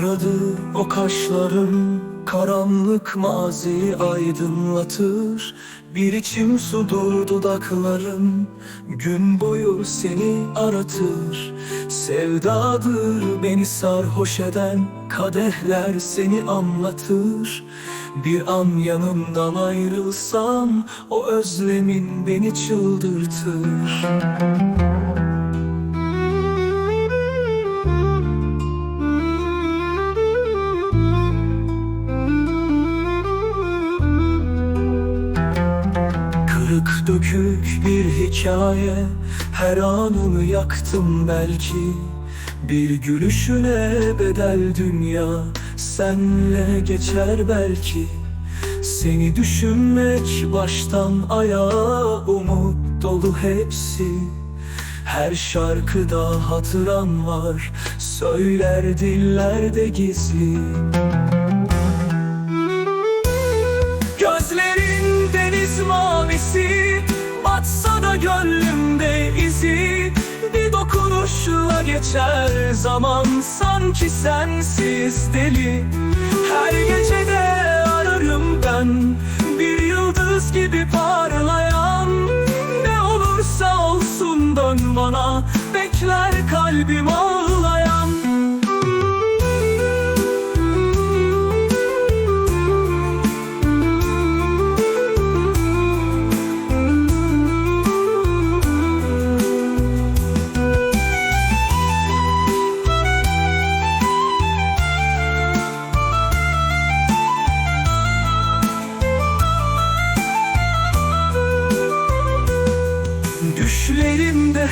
Karadı o kaşların Karanlık mazi aydınlatır. Bir içim sudur dudakların Gün boyu seni aratır. Sevdadır beni sarhoş eden Kadehler seni anlatır. Bir an yanımdan ayrılsam O özlemin beni çıldırtır Kırık dökük bir hikaye. Her anını yaktım belki. Bir gülüşüne bedel dünya. Senle geçer belki. Seni düşünmek baştan ayağa Umut dolu hepsi. Her şarkıda hatıran var. Söyler dillerde gizli. Gözlerin deniz mavisi Da gönlümde izi Bir dokunuşla geçer zaman. Sanki sensiz deli Her gecede ararım ben. Bir yıldız gibi parlayan Ne olursa olsun dön bana. Bekler kalbim ağlayan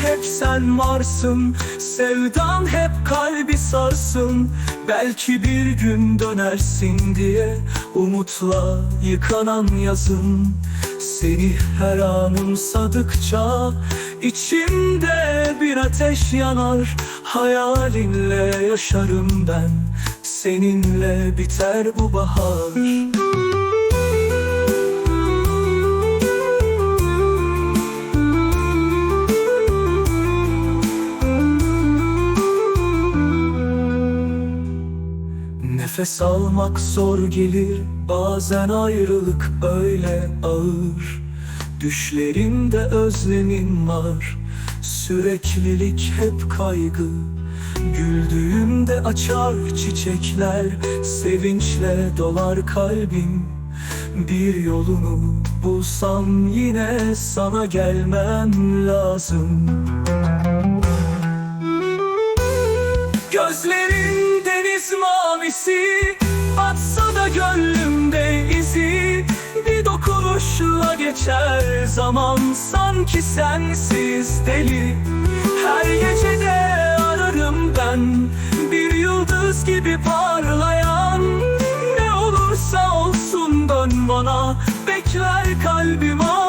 hep sen varsın. Sevdan hep kalbi sarsın. Belki bir gün dönersin diye Umutla yıkanan yazın. Seni her anımsadıkça içimde bir ateş yanar. Hayalinle yaşarım ben. Seninle biter bu bahar Nefes almak zor gelir. Bazen ayrılık öyle ağır. Düşlerimde özlemin var. Süreklilik hep kaygı. Güldüğümde açar çiçekler. Sevinçle dolar kalbim. Bir yolunu bulsam yine sana gelmem lazım. Gözlerin deniz mavisi Atsa da gönlümde izi. Bir dokunuşla geçer zaman. Sanki sensiz deli. Her gecede ararım ben. Bir yıldız gibi parlayan. Ne olursa olsun dön bana. Bekler kalbim ağlayan